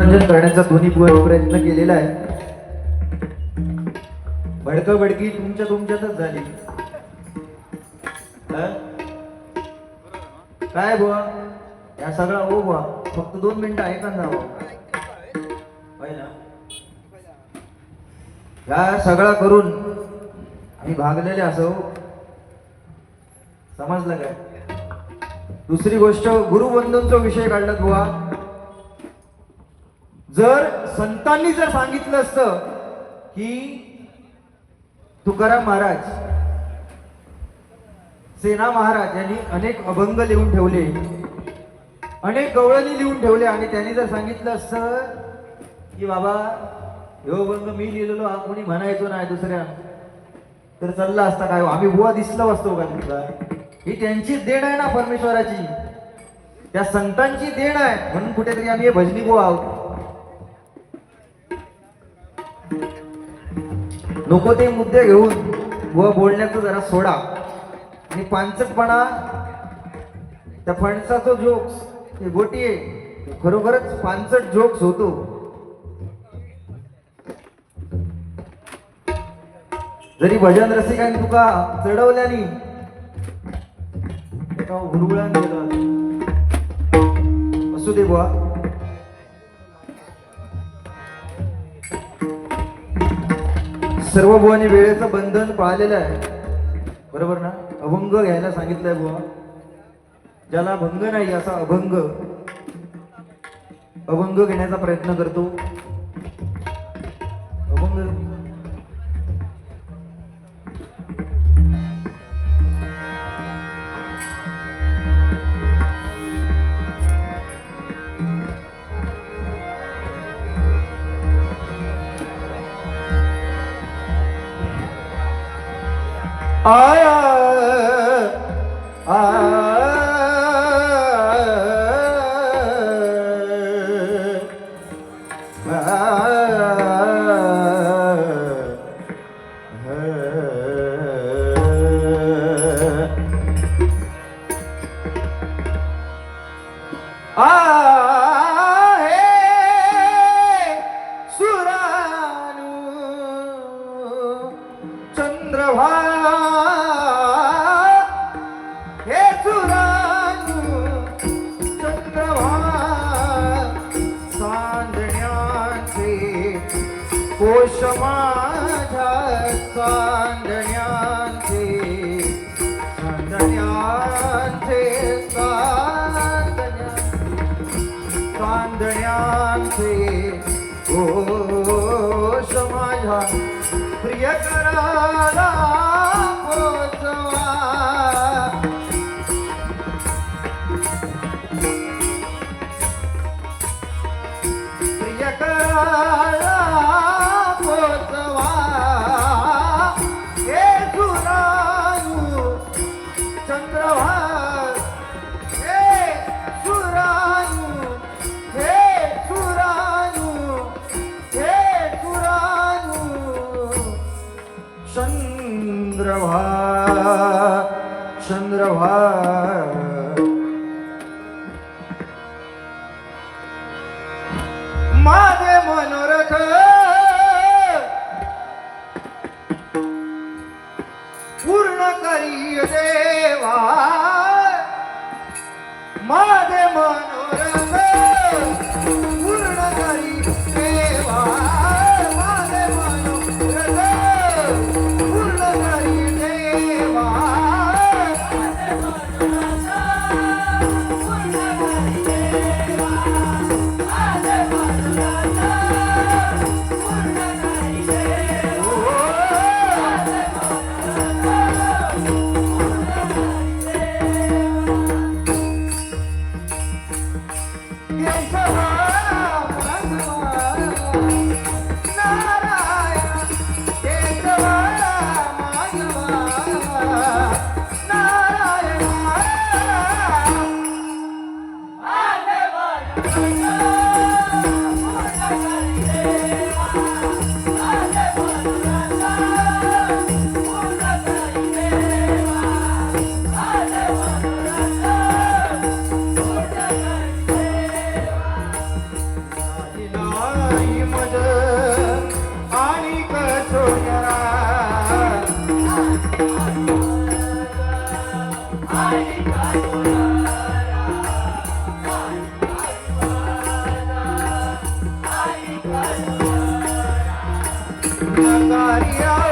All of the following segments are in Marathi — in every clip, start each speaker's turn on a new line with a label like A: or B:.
A: मनोरंजन करण्याचा दोन्ही प्रयत्न केलेला आहे. भडक भडकी तुमच्या तुमच्यातच झाली. काय बुवा? या सगळा ओ बुवा फक्त दोन मिनिटं ऐका ना ना? या सगळा करून आम्ही भागलेले असो हो. समजलं काय? दुसरी गोष्ट गुरुबंधूंचा विषय काढला बुवा. जर संतांनी जर सांगितलं असतं की तुकाराम महाराज सेना महाराज यांनी अनेक अभंग लिहून ठेवले अनेक गवळणी लिहून ठेवले आणि त्यांनी जर सांगितलं असतं की बाबा हे अभंग मी लिहिलेलो हा कोणी म्हणायचो नाही दुसऱ्या तर चालला असता काय हो? आम्ही बुवा दिसलो असतो का तुमचा? ही त्यांची देण आहे ना परमेश्वराची. त्या संतांची देण आहे म्हणून कुठेतरी आम्ही हे भजनी बुवा आहोत. नको ते मुद्दे घेऊन व बोलण्याचं जरा सोडा. आणि पांचटपणा त्या फणसाचा जोक्स हे गोटी आहे. खरोखरच पांचट जोक्स होतो. जरी भजन रसिकांनी तुका चढवल्यानी एका असू दे बुवा. सर्व बुवाने वेळेचं बंधन पाळलेलं आहे. बरोबर ना? अभंग घ्यायला सांगितलंय बुवा. ज्याला भंग नाही असा अभंग. अभंग घेण्याचा प्रयत्न करतो. Ah. પ્રિય કરાલા પ્રિય કરાલા चंद्रभा yeah.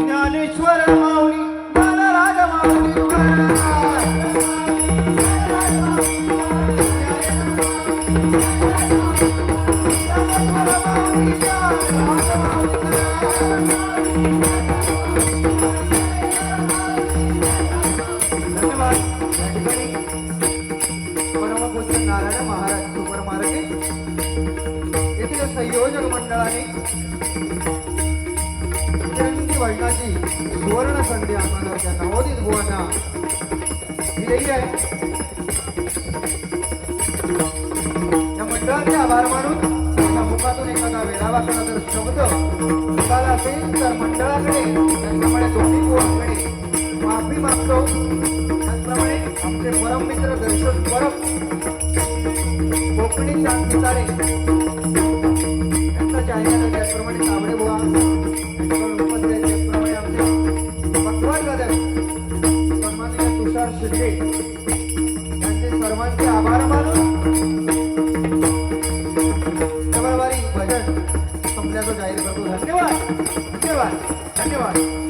A: ಜ್ಞಾನೇಶ್ವರ धन्यवाद. या ठिकाणी परमपूज्य नारायण महाराज सुपर मार्गे येथील संयोजक मंडळाने तिरंगी वडिलांची सुवर्ण संधी आम्हाला त्या नवोदित बुवांना दिलेली आहे. या मंडळाचे आभार मानून आपले आमचे परममित्र दर्शन परम कोकणी शांती यांचा जाहिरात त्याचप्रमाणे तांबडे बुवा त्याचप्रमाणे तुषार शिंदे. यांचे सर्वांचे आभार मानून भजन संपल्याचं जाहीर करतो. धन्यवाद. धन्यवाद. धन्यवाद.